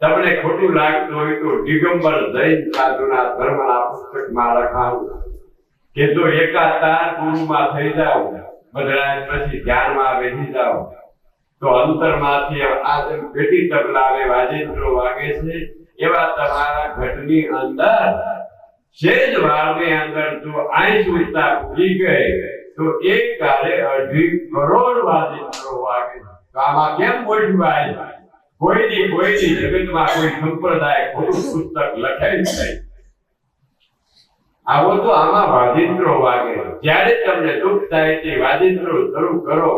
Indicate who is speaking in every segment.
Speaker 1: તમને ખોટું લાગતું હોય તો દિગંબર જૈન સાધુના ધર્મના પુસ્તકમાં લખાવું. કે જો એકાતાર પૂર્ણમાં થઈ જાઓ બદલાય પછી ધ્યાનમાં બેસી જાઓ, તો અંતરમાંથી આ જેમ પેટી તબલાવે વાજિંત્રો વાગે છે, એવા તમારા ઘટની અંદર સેજ વાળની અંદર જો આઈ સુવિધા ભૂલી ગઈ, તો એક કાલે અઢી કરોડ વાજિંત્રો વાગે તો આમાં કેમ ગોઠવાય કોઈની કોઈની જગતમાં કોઈ સંપ્રદાય ખોટું પુસ્તક લખાય નહીં. આવો તો આમાં વાજિંત્રો વાગે. જ્યારે તમને દુઃખ થાય તે વાજિંત્રો શરૂ કરો.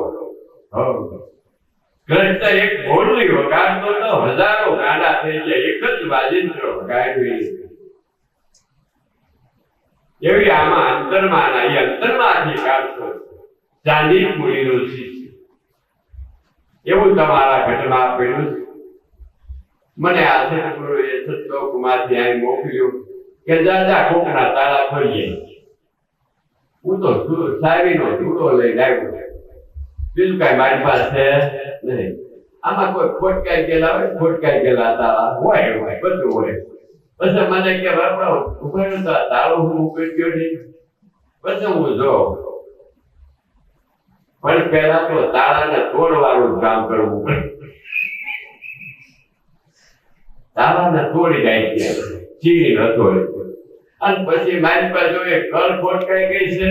Speaker 1: કૃષ્ણ એક બોલવી વગાડતો તો હજારો ગાડા થઈ જાય. એક જ વાજિંત્રો વગાડવી. એવી આમાં અંતરમાં ના એ અંતરમાંથી કાઢતો ચાંદી પૂરીનું છે એવું તમારા ઘટમાં પડ્યું છે. મને આ સદગુરુએ સતલોકમાંથી અહીં મોકલ્યું કે દાદા કોકના તાળા ખોલીએ હું તો સુ- સાવીનો ધૂળો લઈને આવ્યો બીજું કાંઈ મારી પાસે નહીં આમાં કોઈ ખોટકાઈ ગયેલા હોય ખોટકાઈ ગયેલા તાળા હોય હોય બધું હોય પછી મને કે બાપા ઊભા તો તાળો હું મૂકી ગયો નહીં પછી હું જોઉં પણ પહેલા તો તાળાને તોડવાનું કામ કરવું પડે તાળાને તોડી નાખીએ ચીરી ન અને પછી મારી પાસે એ કળ ફોટકાઈ ગઈ છે.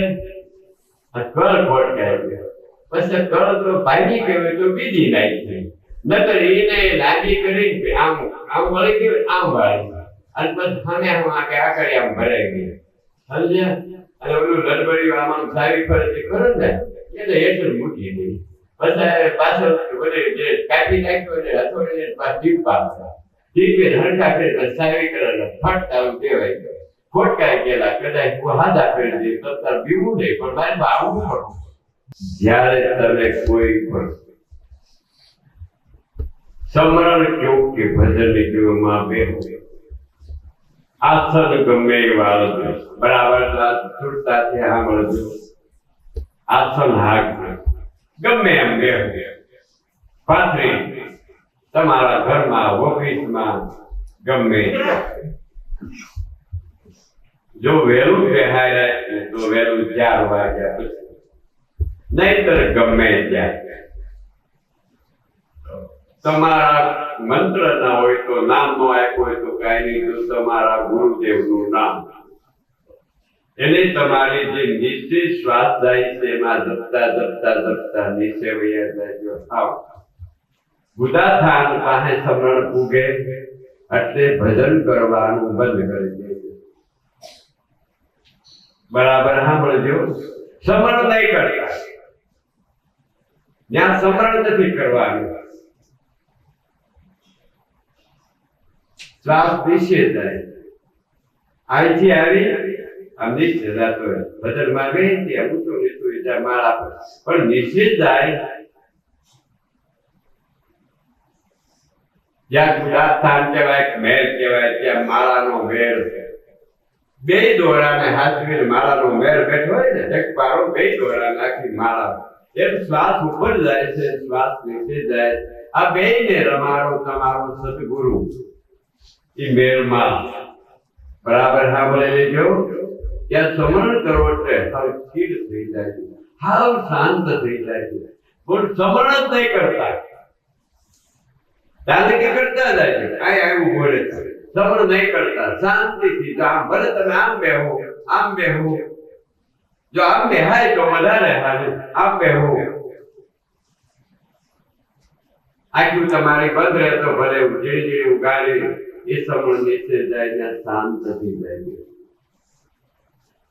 Speaker 1: આ કળ ફોટકાઈ ગયો. પછી કળ તો ભાગી ગયો તો બીજી નાખી નતર એને લાંબી કરી આમ આમ વળી ગયું, આમ વાળી અને પછી સામે આમ આગે આગળ આમ ભરાઈ ગયું. સમજ્યા? અને ઓલું લડબડિયું આમાં સારી ફરતી કરો ને? એટલે હેઠળ મૂકી દઈ પછી પાછળ બધે જે કાપી નાખ્યો એટલે હથોડીને પાછું આપતા ટીપે હરખા કરે ને ફટ આવું કહેવાય. ખોટકાઈ ગયેલા કદાચ હું હાદા કરી દે તો તાર બીવું નહીં, પણ મારે બા આવું પડવું જ્યારે તમે કોઈ પણ સમરણ કેવું કે ભજનની જીવનમાં બેહો આસન ગમે એ વાળજો બરાબર સુરતાથી મળજો આસન હાક ગમે એમ બે પાથરી. તમારા ઘરમાં, ઓફિસમાં, ગમે. જો વહેલું બેહાય રાખે તો વહેલું ચાર વાગ્યા પછી. નહીતર ગમે ત્યાં. તમારા મંત્ર ના હોય તો નામ નો આપ્યું હોય તો કઈ નહીં તો તમારા ગુરુદેવનું નામ. એને તમારી જે નિશ્ચિત શ્વાસ જાય છે, એમાં જપતા જપતા જપતા નીચે વૈયા જાય આવ ગુદાથાન પાસે સમરણ ઉગે એટલે ભજન કરવાનું બંધ કરી દેજો બરાબર સાંભળજો. સમરણ નહીં કરતા. જ્યાં સમરણ નથી કરવાનું. શ્વાસ નીચે જાય. અહીંથી આવી, આમ નીચે જતો ભજનમાં ગઈ ત્યાં ઊંચો નીચું ત્યાં માળા પણ નિશ્ચિત જાય. જ્યાં ગુજરાત સ્થાન કહેવાય મહેલ કહેવાય, ત્યાં માળાનો મેળ છે બે દોરાને હાથવીને માળાનો મેળ હોય ને નાખી માળા એમ શ્વાસ ઉપર જાય છે આ બે ને રમાડો તમારો સદગુરુ. એ મેળમાં. બરાબર સાંભળી લેજો. ત્યાં સમરણ કરો એટલે હાવ સ્થિર થઈ જાય છે. હાવ શાંત થઈ જાય છે. પણ સમરણ જ નહીં કરતા. દાદગી કરતા જાય છે. કાંઈ આવ્યું બોલે છે. સમરણ નહીં કરતા. શાંતિથી તો આમ, ભલે તમે આમ બેહો આમ બેહો. જો આમ બેહાય તો વધારે સારું આમ બેહો. આટલું તમારી બંધ રહે તો ભલે ધીરે ધીરે ઉગાડી એ સમય નીચે જાય ને શાંત થઈ જાય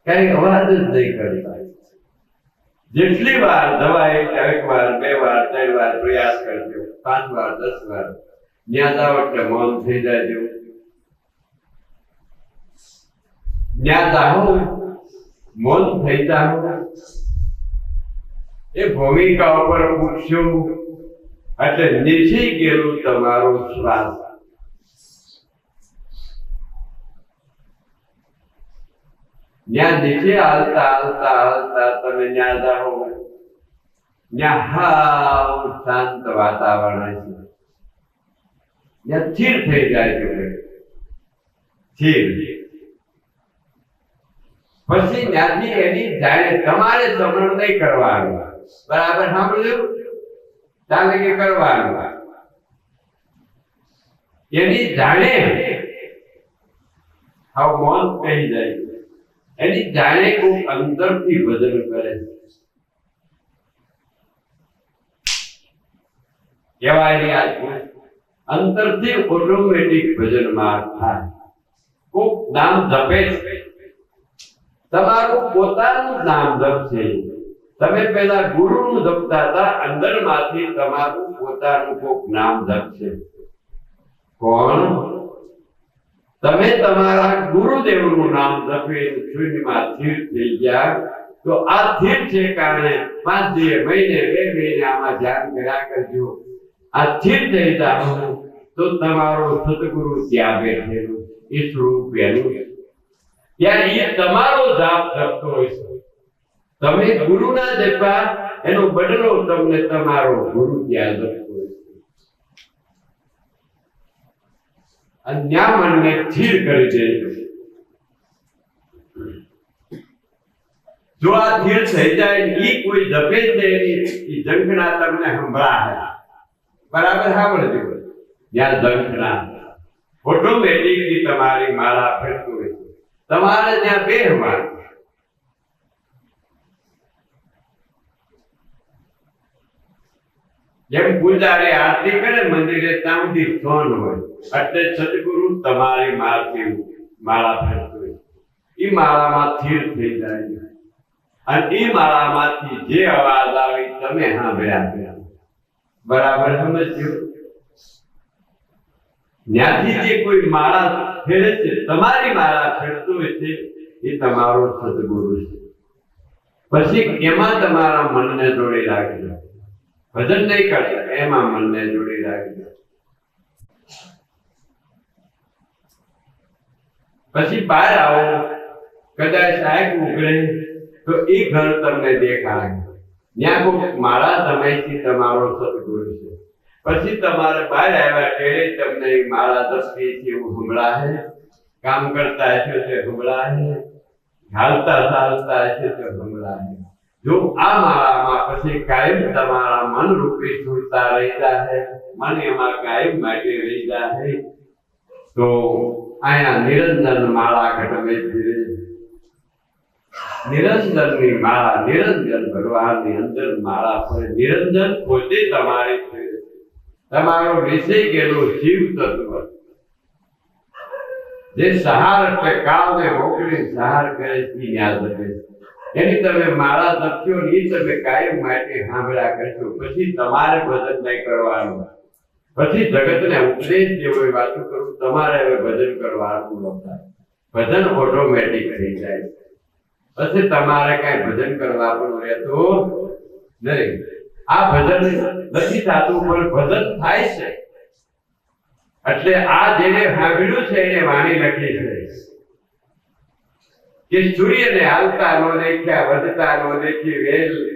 Speaker 1: કઈ અવાજ જ નહીં કરતા. જેટલી વાર દવા એક એક વાર, બે વાર, ત્રણ વાર પ્રયાસ કરજો. પાંચ વાર, દસ વાર. જ્ઞાન જાઓ એટલે મૌન થઈ જાય જેવું ત્યાં જાઓ મૌન થઈ જાઓ એ ભૂમિકા ઉપર પૂછ્યું, એટલે નીચી ગયેલું તમારું શ્વાસ. જ્યાં નીચે હાલતા હાલતા હાલતા તમે ન્યાદા ત્યાં શાંત વાતાવરણ છે. જ્યાં સ્થિર થઈ જાય છે સ્થિર. પછી ત્યાંથી એની જાણે તમારે સમરણ નહીં કરવાનું. બરાબર સાંભળ્યું? ચાલે કે કરવાનું? એની જાણે હાવ મૌન કહી જાય. એની જાણે કોઈ અંદરથી વજન કરે. કહેવાય નહીં આ અંતરથી ઓટોમેટિક ભજન માર્ગ થાય. કોક નામ જપે છે. તમારું પોતાનું નામ જપશે. તમે પેલા ગુરુનું જપતા હતા, અંદરમાંથી તમારું પોતાનું કોક નામ જપશે. કોણ? તમે તમારા ગુરુદેવનું નામ જપી શૂન્યમાં સ્થિર થઈ ગયા, તો આ સ્થિર છે કારણે પાંચ દિવસ મહિને, બે મહિને આમાં ધ્યાન કર્યા કરજો. આ સ્થિર થઈ જાઓ તો તમારો સદગુરુ ત્યાં બેઠેલો, એ સ્વરૂપ એનું ત્યારે એ તમારો જાપ જપતો હોય છે. તમે ગુરુના જપા, એનો બદલો તમને તમારો ગુરુ ત્યાં જપતો હોય છે. અને મનને સ્થિર કરી દે. જો આ સ્થિર થઈ જાય એ કોઈ જપે છે એ ઝંખના તમને સંભળાય. બરાબર સાંભળજો ત્યાં ઝંખના ઓટોમેટિકલી તમારી માળા ફરતું હોય. તમારે ત્યાં બેહવાનું જેમ પૂજારી આરતી કરે મંદિરે ત્યાં સુધી સોન હોય, એટલે સદગુરુ તમારી માળથી માળા ફરતું એ માળામાં સ્થિર થઈ જાય. અને એ માળામાંથી જે અવાજ આવે તમે સાંભળ્યા કર્યા બરાબર સમજ્યો ત્યાંથી જે કોઈ માળા ફેરે છે, તમારી માળા ફેરતું હોય છે, એ તમારો સદગુરુ છે. પછી એમાં તમારા મનને જોડી રાખજો. ભજન નહીં કરતા, એમાં મનને જોડી રાખજો. પછી બહાર આવો. કદાચ સાહેબ ઉઘડે, તો એ ઘર તમને દેખાય ત્યાં કોઈ મારા સમયથી તમારો સદગુરુ છે. પછી તમારે બહાર આવ્યા કે તમને મારા માળા દસતી હુમળા હે કામ કરતા છે તે સંભળાય હાલતા ચાલતા હશે તે સંભળાય જો આ મારામાં પછી કાયમ તમારા મન રૂપી સુરતા રહેતા હે મન એમાં કાયમ માટે રહેતા હે તો અહીંયા નિરંજન માળા ઘટમે ધીરે નિરંજનની માળા, નિરંજન ભગવાનની અંદર માળા ફરે નિરંજન પોતે તમારે તમારો વિષય ગયેલો જીવ તત્વ. જે સહાર એટલે કાળને મોકલી સહાર કરે છે યાદ રહે એની તમે માળા જપ્યો ને તમે કાયમ માટે સાંભળ્યા કરશો. પછી તમારે ભજન નહીં કરવાનું. પછી જગતને ઉપદેશ જેવો વાતો કરું, તમારે હવે ભજન કરવાનું ભજન ઓટોમેટિક થઈ જાય પછી તમારે કઈ ભજન કરવા પણ રહેતું નહીં આ ભજન નથી થતું, પણ ભજન થાય છે. એટલે આ જેને સાંભળ્યું છે એને વાણી લખી છે. કે સૂર્યને હાલતા નો દેખ્યા, વધતા નો દેખી વેલ.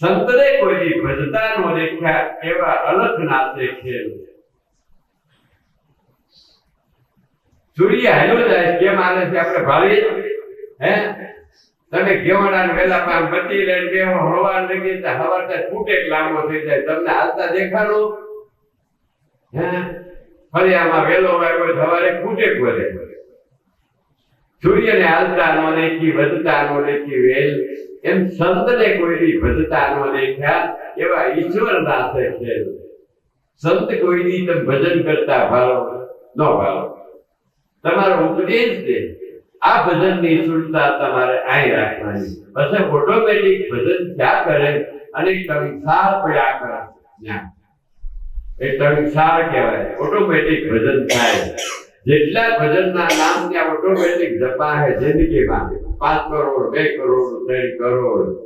Speaker 1: સંતને કોઈ ભજતા નો દેખ્યા એવા અલખ નાચે ખેલ. સૂર્ય હાલ્યો જાય કેમ આને છે? આપણે ભાળીએ હે? તમે ઘેવાડા વેલા માં બત્તી લઈને બેહો હવાર લગી તો હવા તો છૂટે લાંબો થઈ જાય. તમને હાલતા દેખાડો? ફરી આમાં વેલો વાગ્યો સવારે ખૂટે વધે સૂર્યને હાલતા નો દેખી, વધતા નો દેખી, વેલ. એમ સંતને કોઈ વધતા નો દેખ્યા. એવા ઈશ્વર નાથે છે. સંત કોઈ દી તમે ભજન કરતા ભારો ન ભારો તમારો ઉપદેશ છે. આ ભજનની સુરતા તમારે અહીં રાખવાની પછી ઓટોમેટિક ભજન થયા કરે? અને કવિસાર પડ્યા કરે એ કવિસાર કહેવાય. ઓટોમેટિક ભજન થાય. જેટલા ભજનના નામ ત્યાં ઓટોમેટિક જપા હે જિંદગીમાં પાંચ કરોડ બે કરોડ ત્રણ કરોડ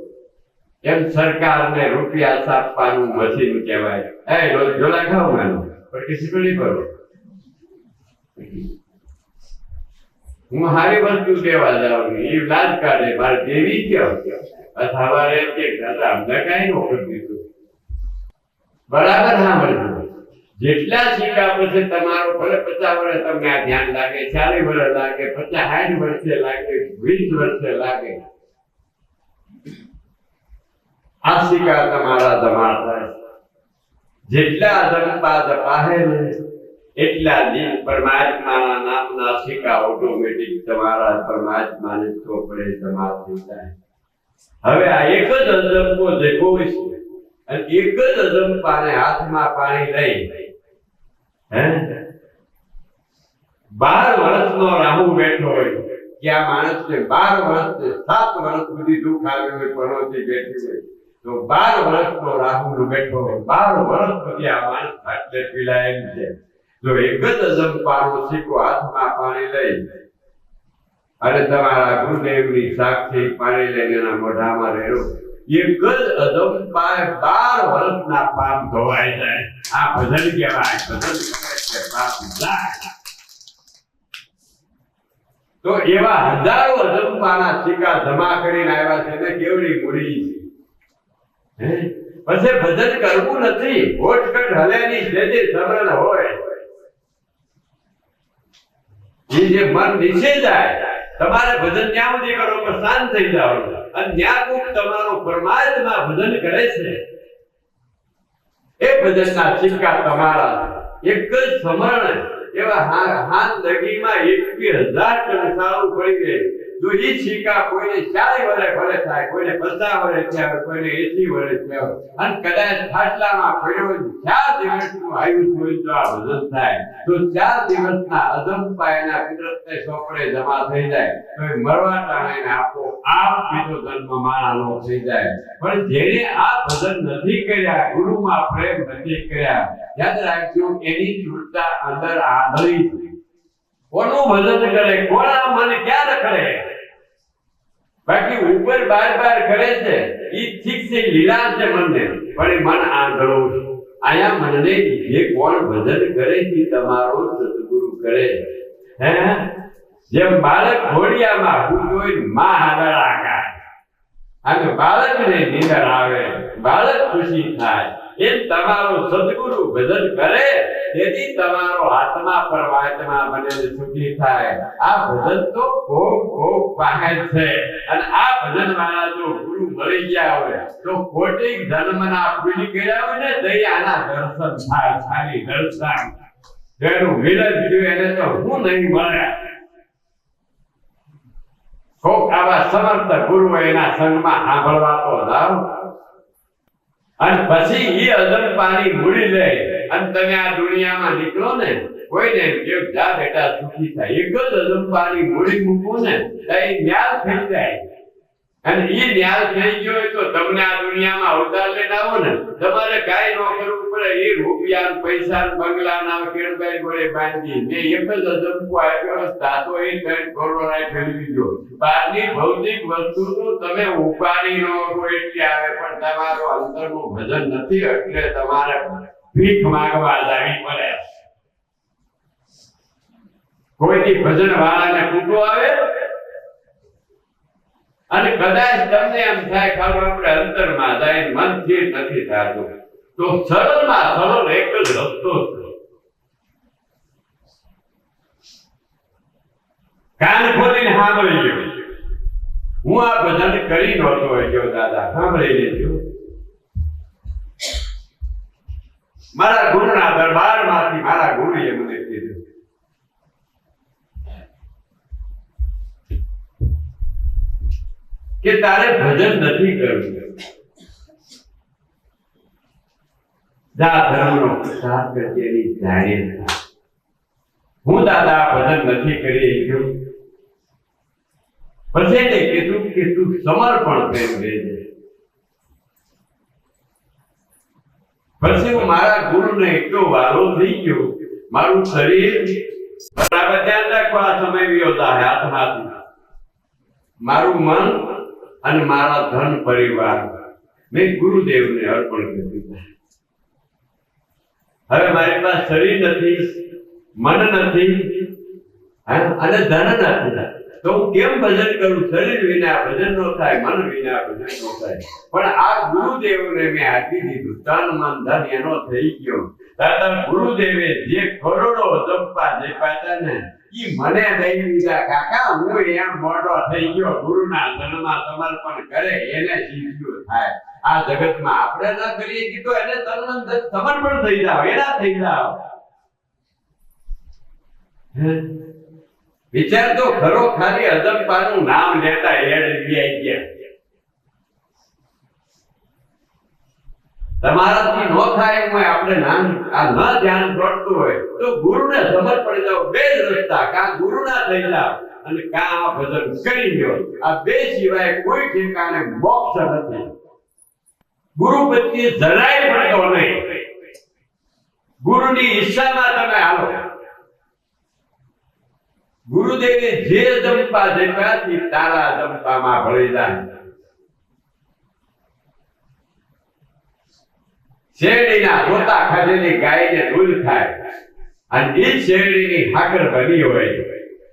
Speaker 1: એમ સરકારને રૂપિયા સાપવાનું મશીન કહેવાય. એ જોલા ખાવ માનો. પણ ખીચડી કરો. હું હારી વસ્તુ લેવા જાઉં એ લાજ કાઢે મારે દેવી ક્યાં અથવા કે દાદા અમને કાંઈ નો કરી દીધું બરાબર સાંભળજો જેટલા સિક્કા પછી તમારો ભલે પચાસ વર્ષ તમને આ ધ્યાન લાગે ચાલીસ વર્ષ લાગે પચાસ સાઠ વર્ષે લાગે વીસ વર્ષે લાગે આ સિક્કા તમારા ધમાળ થાય જેટલા જપા જપાહે ને એટલા દિન પરમાત્માના નામના ઓટોમેટિક તમારા પરમાત્માને ચોપડે જમા થઈ જાય. હવે આ એક જ અજંપો જગો છે, અને એક જ અજંપાને હાથમાં પાણી લઈ. બાર વર્ષનો રાહુ બેઠો હોય, કે આ માણસને બાર વર્ષ સાત વર્ષ સુધી દુઃખ આવ્યું હોય પરોથી બેઠી હોય, તો બાર વર્ષનો રાહુ બેઠો હોય, બાર વર્ષ સુધી આ માણસ ખાટલે પીલાયેલ છે. જો એક જ અજંપાનો સિક્કો હાથમાં પાણી લઈ અને તમારા ગુરુદેવની સાક્ષી પાણી લઈને એના મોઢામાં રેડો એક જ અજંપાએ બાર વર્ષના પાપ ધોવાઈ જાય. આ ભજન કહેવાય, ભજન કે પાપ જાય. તો એવા હજારો અજંપાના સિક્કા જમા કરીને આવ્યા છે ને કેવડી મૂડી પછી ભજન કરવું નથી. હોટકટ હલેની જે જે સમરણ હોય. એ જે મન નીચે જાય, તમારે ભજન ત્યાં સુધી કરો, પણ શાંત થઈ જાઓ. અને ત્યાં કોક તમારો પરમાત્મા ભજન કરે છે. એ ભજનના સિક્કા તમારા. એક જ સમરણ, એવા હાથ લગીમાં એકવી હજાર સારું પડી ગઈ. જો એ સિક્કા કોઈને ચારે વરે ભલે થાય, કોઈને બધા વરે થયા કોઈને એસી વરે થયા અને કદાચ ખાટલામાં પડ્યો ચાર દિવસનું આયુષ હોય તો આ વજન થાય. તો ચાર દિવસના અજંપા એના કુદરતને સોપડે જમા થઈ જાય. તો એ મરવા ટાણે આપો આપ બીજો જન્મ માણાનો થઈ જાય. પણ જેને આ ભજન નથી કર્યા, ગુરુમાં પ્રેમ નથી કર્યા, યાદ રાખજો, એની ચૂંટતા અંદર આધરી કોનું ભજન કરે, કોના મન ક્યાં રખડે? બાકી ઉપર બાર બાર કરે છે, ઈ ઠીક છે, લીલા છે મનને. પણ એ મન આંધળો આયા મનને જે કોણ ભજન કરે છે તમારો સદગુરુ કરે હે? જેમ બાળક ઘોડિયામાં ને માં આગળ આગાય અને બાળકને નીંદર આવે, બાળક ખુશી થાય. એમ તમારો સદગુરુ ભજન કરે, તેથી તમારો આત્મા પરમાત્મા બને સુખી થાય. આ ભજન તો ખૂબ ખૂબ પાસે છે. અને આ ભજન વાળા જો ગુરુ મળી ગયા હોય, તો કોટિક જન્મના પૂરી કર્યા હોય ને આના દર્શન થાય ખાલી દર્શન. જેનું મિલન થયું એને તો હું નહીં મળે. કોક આવા સમર્થ ગુરુ એના સંગમાં સાંભળવા તો જાઓ અને પછી એ અદન પાણી ભૂલી લે અને તમે આ દુનિયામાં નીકળો ને, કોઈને ને કે જા બેટા, સુખી થાય. એક જ અદન પાણી ભૂલી મૂકવું ને, તો એ ન્યાલ થઈ જાય. અને એ ન્યાલ થઈ ગયો તો તમને આ દુનિયામાં અવતાર લઈને આવો ને. તમારે કાંઈ ન કરવું પડે. એ રૂપિયા પૈસા બંગલા ના કેળભાઈ ગોળે બાંધી ને એમ જ અજંપો આપ્યો તો એ ત્રણ કોરોના ફેલી દીધો બહારની ભૌતિક વસ્તુ તો તમે ઉપાડી ન હો એટલી આવે, પણ તમારો અંતરનું ભજન નથી એટલે તમારે ભીખ માંગવા લાવી પડે. કોઈથી ભજન વાળાને કૂટો આવે? અને કદાચ તમને એમ થાય ખબર આપણે અંતરમાં જાય મનથી નથી થતું. તો સરળમાં સરળ એક જ રસ્તો કાન ખોલીને સાંભળી ગયો હું આ ભજન કરી નહોતો ગયો દાદા, સાંભળી લેજો. મારા ગુરુના દરબારમાંથી મારા ગુરુએ મને કે તારે ભજન નથી કરવું હું દાદા ભજન નથી કરી સમર્પણ પછી હું મારા ગુરુને એટલો વાલો થઈ ગયો. મારું શરીર બરાબર ધ્યાન રાખવા સમય થાય હાથમાંથી મારું મન અને મારા ધન પરિવાર મેં ગુરુદેવને અર્પણ કરી હવે મારી પાસે શરીર નથી, મન નથી અને ધન નથી. તો હું કેમ ભજન કરું? શરીર વિના ભજન નો થાય, મન વિના ભજન નો થાય. પણ આ ગુરુદેવને મેં આપી દીધું. તન, મન, ધન એનો થઈ ગયો. દાદા ગુરુદેવે જે કરોડો જપવા જે પાતા ને ઈ મને દઈ દીધા, કાકા, હું એમ મોટો થઈ ગયો, ગુરુના ધનમાં સમર્પણ કરે, એને શીખ્યું થાય. આ જગતમાં આપણે ના કરીએ કીધો એને ચરણ સમર્પણ થઈ જાવ એના થઈ જાવ વિચાર તો ખરો, ખાલી અજંપાનું નામ લેતા એડ વ્યાઈ ગયા. તમારાથી નો થાય એમ આપણે નામ આ ન ધ્યાન પડતું હોય, તો ગુરુને પડી જાવ બે જ રસ્તા, કા ગુરુના થઈ જાઓ. અને કા આ ભજન કરી લ્યો આ બે સિવાય કોઈ ઠેકાને મોક્ષ નથી. ગુરુ પ્રત્યે જરાય પડતો નહીં. ગુરુની ઈચ્છામાં તમે હાલો. ગુરુદેવે જે જંપા જેપ્યા તારા જંપામાં ભળી જાય. શેરડીના રોતા ખાધેલી ગાયને દૂધ થાય. અને એ શેરડીની ઠાકર બની હોય.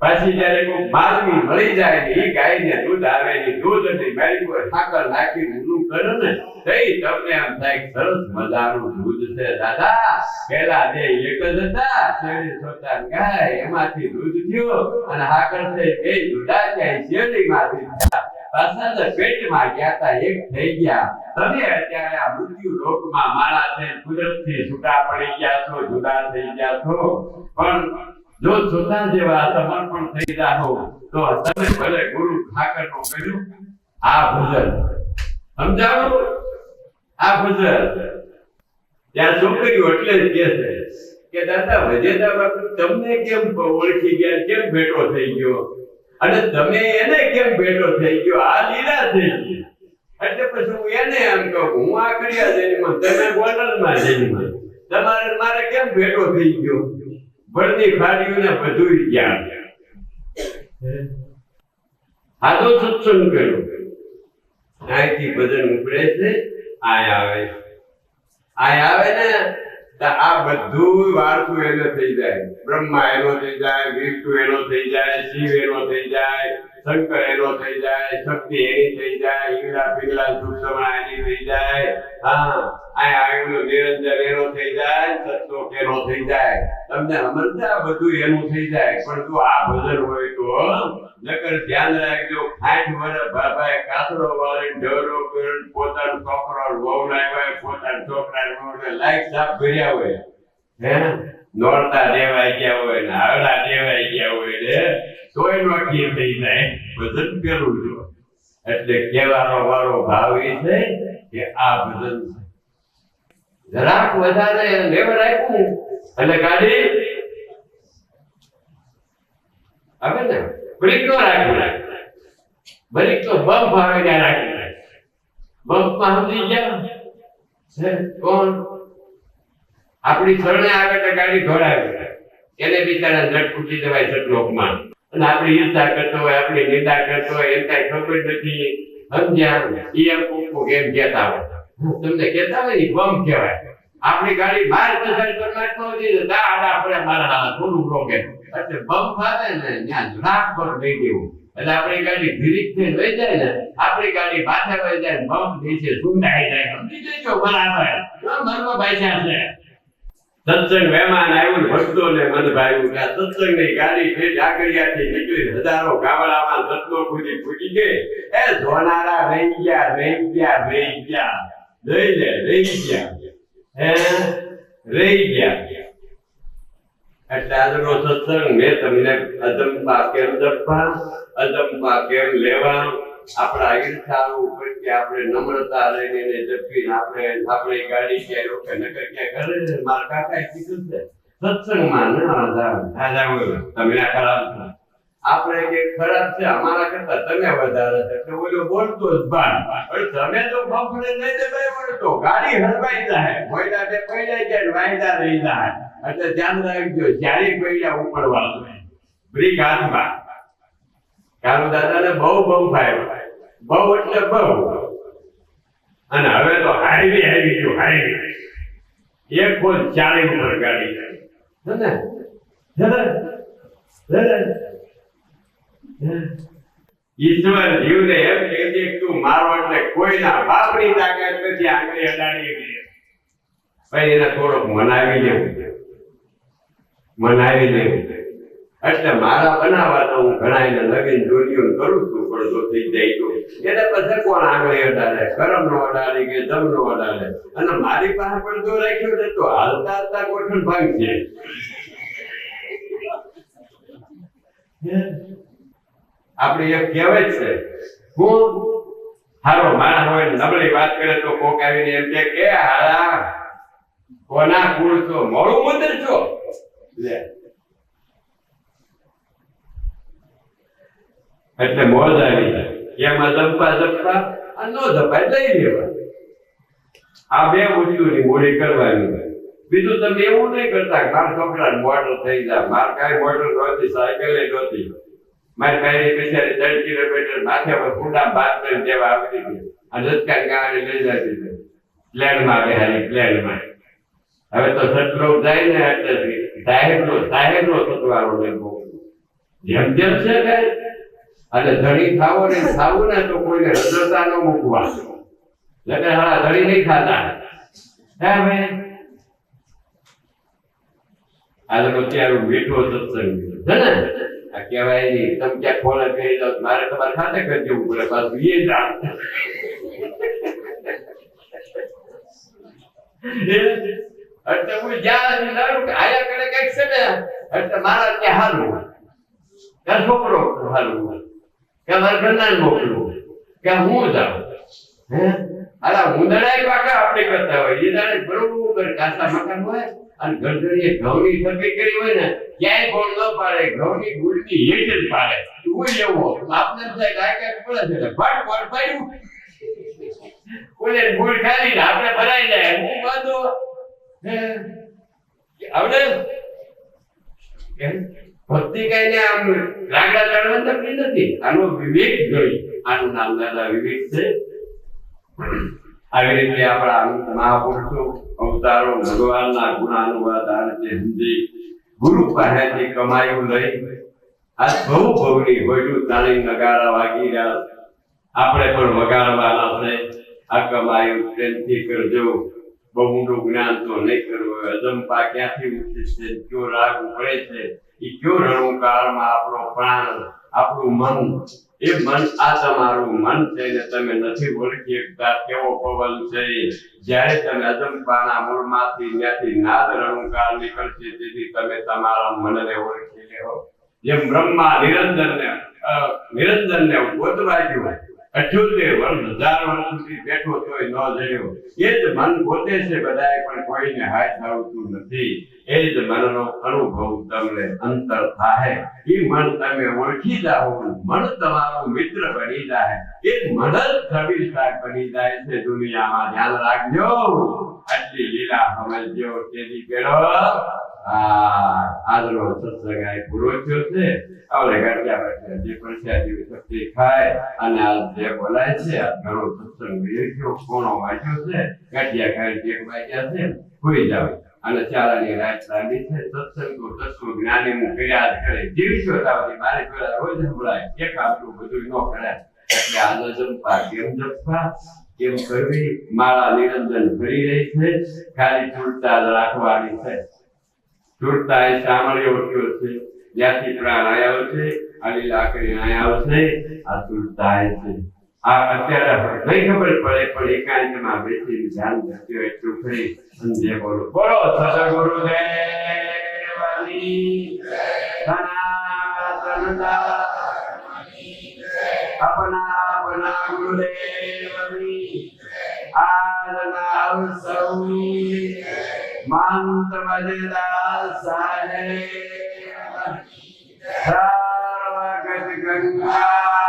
Speaker 1: પાછી જયારે કોઈ માલવી મળી જાય ને એ ગાયને દૂધ આવે ને દૂધ અને મેળી પર સાકર નાખી ઊંડું કરે ને, તઈ તમને આમ થાય સરસ મજાનું દૂધ છે દાદા. પેલા જે એક જ હતા, શેરડી છોટા ગાય, એમાંથી દૂધ થયો અને હાકર છે બે જુદા જાય શેરડીમાંથી થયા. પાછા તો પેટમાં ગયા તા, એક થઈ ગયા. તમે અત્યારે આ મૃત્યુ રોગમાં મારા છે, કુદરતથી છૂટા પડી ગયા છો, જુદા થઈ ગયા છો. પણ જો જોતા જેવા સમર્પણ થઈ હો, તો તમે ભલે ગુરુ ઠાકરનું કહ્યું, આ ભજન. સમજાવું આ ભજન. ત્યાં છોકરીઓ એટલે જ કે છે કે, દાદા વજેતા બાપુ તમને કેમ ઓળખી ગયા? કેમ ભેટો થઈ ગયો? અને તમે એને કેમ ભેટો થઈ ગયો? આ લીલા થઈ ગઈ. એટલે પછી હું એને એમ કહું, હું આ કર્યા જન્મ, તમે ગોંડલમાં જન્મ. તમારે, મારે કેમ ભેટો થઈ ગયો? બળની ખાડીઓને બધું જ્ઞાન આદો સત્સંગ કર્યો. અહીંથી ભજન ઉપડે છે. આય આવે. આય આવે ને આ બધું વાર્તું એને થઈ જાય. બ્રહ્મા એનો થઈ જાય, વિષ્ણુ એનો થઈ જાય, શિવ એનો થઈ જાય, શંકર એનો થઈ જાય, શક્તિ એની થઈ જાય ઈંગડા પિંગલા સુષમા એની થઈ જાય. હા આ આયુનો નિરંજન એનો થઈ જાય સત્સોક એનો થઈ જાય. તમને સમજશે બધું એનું થઈ જાય. પણ જો આ ભજન હોય તો નકર ધ્યાન રાખજો. આઠ વર્ષ બાબાએ કાતરો વાળી ઢોરો કર્યો પોતાનો છોકરો વહુ લાવ્યા પોતાના છોકરા વહુને લાઈક સાફ ભર્યા હોય. હે? નોરતા દેવાઈ ગયા હોય ને આવડા દેવાઈ ગયા હોય ને તોય નોખી થઈ જાય. ભજન કરવું જો. એટલે કહેવાનો મારો ભાવ એ છે કે આ ભજન છે. જરાક વધારે લેવલ આપ્યું એટલે ગાડી? હવે ને? બ્રેક નો રાખી બ્રેક તો બમ્પ આવે ત્યાં રાખી બમ્પમાં સમજી ગયા કોણ આપણી શરણે આવે તો ગાડી ઢોળાવે એને બિચારા જટ ફૂટી દેવાય સટલોકમાં અને આપણી ઈર્ષા કરતો હોય આપણી નિંદા કરતો હોય એને કઈ ખબર નથી સમજ્યા એ એમ કોક એમ કહેતા હોય તમને કહેતા હોય ને બમ કહેવાય આપણી ગાડી બહાર પસાર કરવા નાખતો હતી તો દા આડા પડે મારા થોડું રોકે એટલે બમ ફાવે ને ત્યાં જરાક પર દઈ દેવું એટલે આપણી ગાડી ધીરી થઈ લઈ જાય ને, આપણી ગાડી પાછળ લઈ જાય ને બમ નીચે સુંડાઈ જાય. સમજી લેજો બરાબર મનમાં બાંધ્યા છે. સત્સંગ મહેમાન આવ્યું ને ભક્તોને મન ભાવ્યું કે સત્સંગની ગાડી ફેર ઝાકડિયાથી નીકળી હજારો ગામડામાં સતલો પૂરી ફૂટી ગઈ. એ જોનારા રહી ગયા રહી ગયા રહી ગયા. લઈ લે રહી ગયા. હે? રહી ગયા. એટલે આજનો સત્સંગ મેં તમને અજંપા કેમ જપવા અજંપા કેમ લેવા આપણા ઈર્ષા ઉપર કે આપણે નમ્રતા લઈને એને જપીને આપણે આપણે ગાડી ક્યાંય રોકે નકર ક્યાંય કરે મારા કાકાએ કીધું છે સત્સંગમાં ન આધાર. તમે આ ખરાબ આપણે કે ખરાબ છે અમારા કરતા તમે વધારે છે. એટલે ઓલો બોલતો જ બાર. તમે તો બફડે નહીં દે ભાઈ ગાડી હરવાઈ જાય મોયડા તે પૈડા જાય વાયદા રહી જાય એટલે ધ્યાન રાખજો જ્યારે પૈડા ઉપડવા જોઈએ બ્રિક હાથમાં કાલુ દાદાને બહુ બહુ ફાયદો બહુ એટલે બહુ. અને હવે તો હાઈવે આવી ગયું હાઈવે. એક ફોન ચાલી ઉપર ગાડી ને? ઈશ્વર જીવને એમ કહે છે તું મારો એટલે કોઈના બાપની તાકાત નથી આંગળી અડાડી પછી એને થોડોક મનાવી લેવું મનાવી લેવું એટલે મારા બનાવવા હું ઘણા લગીન દોરીઓ કરું છું, પણ તો થઈ જાય તો. એને પછી કોણ આગળ અડાડે? કરમ નો અડાડે કે ધમ નો અડાડે? અને મારી પાસે પણ જો રાખ્યો છે તો હાલતા હાલતા ગોઠણ ભાંગશે આપણે એક કહેવત છે, હું હારો માણસ હોય નબળી વાત કરે તો કોક આવીને એમ કે હારા કોના કુળ છો? મોડું મંદિર છો? લે. એટલે મોજ આવી જાય. એમાં જમતા જમતા આ નો જપાય લઈ લેવા આ બે વસ્તુની મોડી કરવાની હોય. બીજું તમે એવું નહીં કરતા માર છોકરા મોટર થઈ જાય. માર કાંઈ મોટર નહોતી, સાયકલ નહોતી. મારી કાંઈ બિચારી દસ કિલોમીટર માથે પર કુંડા બાદ દેવા આવતી હતી. અને રસ્તા ગાડી લઈ જતી પ્લેનમાં બેહારી પ્લેનમાં હવે તો સતલોક જાય ને એટલે સાહેબનો સાહેબનો સતવારો લેવો જેમ જેમ છે ને, અને ધણી ખાવો ને ખાવું ને તો કોઈને રજતા ન મૂકવા. એટલે હા, ધણી નહીં ખાતા. હે ભાઈ આજનો ત્યારે મીઠો સત્સંગ છે. ને? આ કહેવાય નહીં. તમે ક્યાં ખોલે કહી દો, મારે તમારે ખાતે કરી દેવું પડે પાછું એ જા. એટલે હું જ્યાં વિચારું કે આયા કડે કંઈક છે ને એટલે મારા ત્યાં હાલવું કે છોકરો હાલવું કે મારા ઘરના મોકલું કે હું જાઉં. હે? અલા પાકા આપણે કરતા હોય. એ જાણે બરોબર કાસા મકાન હોય અને ગરદડીએ ઘઉંની થકી કરી હોય ને, ક્યાંય ગોળ ન પાડે. ઘઉંની ગુડની હેઠ જ પાડે હું. એવો આપને થાય કે આ ક્યાંક પડે છે ફટ ફટ પાડ્યું. ઓલે ગુડ ખાલી આપણે ભરાઈ જાય. હું વાંધો ભક્તિ કહીને આમ રાગડા ચડવા તકલી નથી. આનો વિવેક જોઈ. આનું નામ દાદા વિવેક છે. આવી રીતે આપણા મહાપુરુષો, અવતારો, ભગવાનના ગુણાનુવાદ આ રીતે સમજી ગુરુ પાસેથી કમાયું લઈ આ બહુ ભવની હોયલું તાળી નગારા વાગી રહ્યા. આપણે પણ વગાડવાના છે. આ કમાયું પ્રેમથી કરજો. બહુ મોટું જ્ઞાન તો નહીં કરવું અજંપા ક્યાંથી ઉઠે છે? કયો રાગ ઉપડે છે? એ કયો રણુકાળમાં આપણો પ્રાણ, આપણું મન? એ મન આ તમારું મન છે ને તમે નથી ઓળખી શકતા. કેવો પવન છે જ્યારે તમે અજંપાના મૂળમાંથી ત્યાંથી નાદ રણુકાળ નીકળશે, તેથી તમે તમારા મનને ઓળખી લેવો જેમ બ્રહ્મા નિરંજનને નિરંજનને ગોતવા ગયો. અઠ્યોતેર વર્ષ હજાર વર્ષ સુધી બેઠો તોય ન જડ્યો એ જ મન પોતે છે બધાએ, પણ કોઈને હાથ આવતું નથી. એ જ મનનો અનુભવ તમને અંતર થાય એ મન તમે ઓળખી જાઓ મન તમારું મિત્ર બની જાય એ મન જ છબીલ બની જાય છે દુનિયામાં. ધ્યાન રાખજો. આટલી લીલા સમજજો તેની આ આજનો સત્સંગ પૂરો થયો છે કરે બધું ન કરાય. એટલે કેમ જપવા કેમ કરવી? માળા નિરંજન ભરી રહી છે, ખાલી ચૂંટતા રાખવાની છે. સ્થૂળતાએ શા માટે છે. જ્યાંથી પ્રાણ આવ્યો છે આની લાકડી અહીંયા આવશે આ સ્થૂળતાએ છે. આ અત્યારે નહીં ખબર પડે, પણ એકાંતમાં બેસી ધ્યાન ધરતી હોય એટલું સંજય બોલો બોલો સદગુરુ અપના અપના ગુરુદેવની આદના સૌની મંત્ર મજેદાર સાહેબ સર્વગત ગંગા